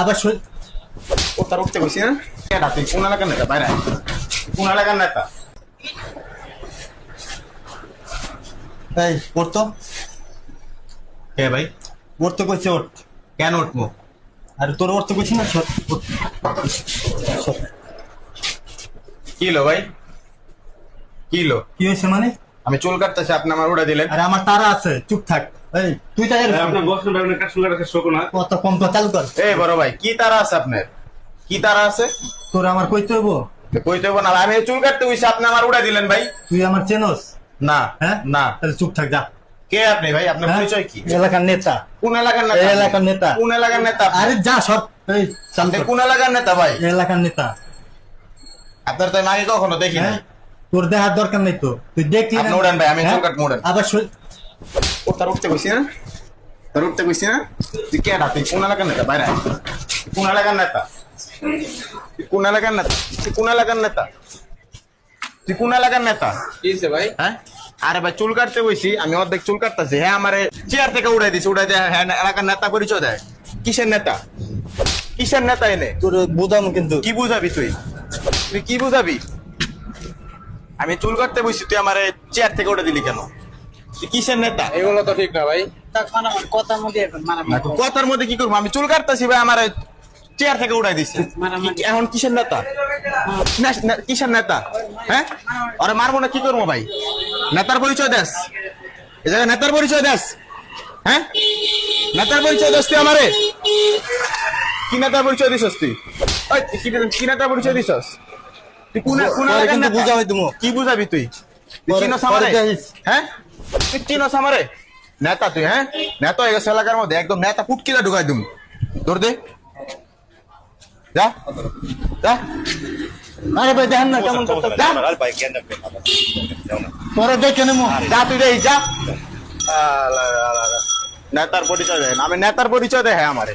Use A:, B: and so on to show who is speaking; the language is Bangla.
A: আবার শরীর
B: ও তার উঠতে বসি না এটা তুই কোন এলাকার নেতা? বাইরে। কোন এলাকার নেতা?
A: এই পড়তো
B: কে ভাই?
A: পড়তে কইছে ওঠ
B: কেন উঠবো?
A: আর তোর ওঠতে কইছি না সর।
B: কি হলো ভাই? কি হলো?
A: কি হয়েছে মানে?
B: আমি চুল কাটতেছি আপনি আমার উড়ে দিলেন।
A: আরে আমার তারা আছে চুপ থাক। এই তুই তাই
C: আপনার বসেন ভাই কাজ শুরু করার শোক না।
A: কত কম তো চালু কর।
B: এই বড় ভাই কি তারা আছে আপনার? কি তারা আছে?
A: তোর আমার কইতে হইব?
B: কইতে হব না আমি চুল কাটতে হইছি আপনি আমার উড়ে দিলেন ভাই।
A: তুই আমার চেনস?
B: না
A: হ্যাঁ?
B: না।
A: তাহলে চুপ থাক যা।
B: কে আপনি ভাই? আপনার
A: হ্যাঁ?
B: পরিচয় কি?
A: এলাকার নেতা।
B: কোন এলাকার নেতা?
A: এই এলাকার নেতা।
B: কোন এলাকার নেতা?
A: আরে যা সর। এই
B: কোন এলাকার নেতা ভাই?
A: এলাকার নেতা।
B: আপনার তো আমি আগে কখনো দেখি
A: হ্যাঁ?
B: নাই
A: তোর দেখার দরকার নেই তো। তুই দেখলি না?
B: আপনি উড়ান ভাই, আমি
A: হ্যাঁ?
B: চুল কাটবো, উড়ান।
A: আবার
B: ও তার উঠতে বসি না? তার উঠতে বসি না? তুই কে তুই কোন এলাকার নেতা? বাইরে আয়। কোন এলাকার নেতা? তুই কোন এলাকার নেতা? তুই কোন এলাকার নেতা? তুই কোন এলাকার নেতা?
C: কি ভাই?
B: হ্যাঁ? আরে ভাই চুল কাটতে বসি আমি অর্ধেক চুল কাটতেছি। হ্যাঁ আমারে চেয়ার থেকে উড়াই দিছি উড়াই দিয়ে হ্যাঁ এলাকার নেতা পরিচয় দেয়। কিসের নেতা? কিসের নেতা এনে?
A: তোর বুঝাম কিন্তু।
B: কি বুঝাবি তুই? তুই কি বুঝাবি? আমি চুল কাটতে বসি তুই আমার চেয়ার থেকে উঠে দিলি কেন? কিসের নেতা?
C: এগুলো তো ঠিক না ভাই।
D: কথার মধ্যে
B: কথার কি করব? আমি চুল কাটতেছি ভাই আমার চেয়ার থেকে উঠাই দিচ্ছে এখন কিসের নেতা? কিসের নেতা? হ্যাঁ? আরে মারবো না কি করব ভাই? নেতার পরিচয় দেস। এই জায়গায় নেতার পরিচয় দেস। হ্যাঁ? নেতার পরিচয় দেস তুই আমারে। কি নেতার পরিচয় দিছস তুই? ওই, কি কি নেতার পরিচয় দিছস? তুই কোন কোন
A: কিন্তু? তুমি।
B: কি বুঝাবি। হ্যাঁ? তুই চিনস আমারে? নেতা তুই হ্যাঁ? নেতা হয়ে গেছে এলাকার মধ্যে একদম নেতা পুটকিলা ঢুকাই দিম। তোর দে। যা। যা।
A: আরে ভাই দেখেন না কেমন করতে
B: যা।
A: দেখে নেব।
B: যা তুই দেই যা। নেতার পরিচয় দেয় আমি নেতার পরিচয় দেয় হ্যাঁ আমারে।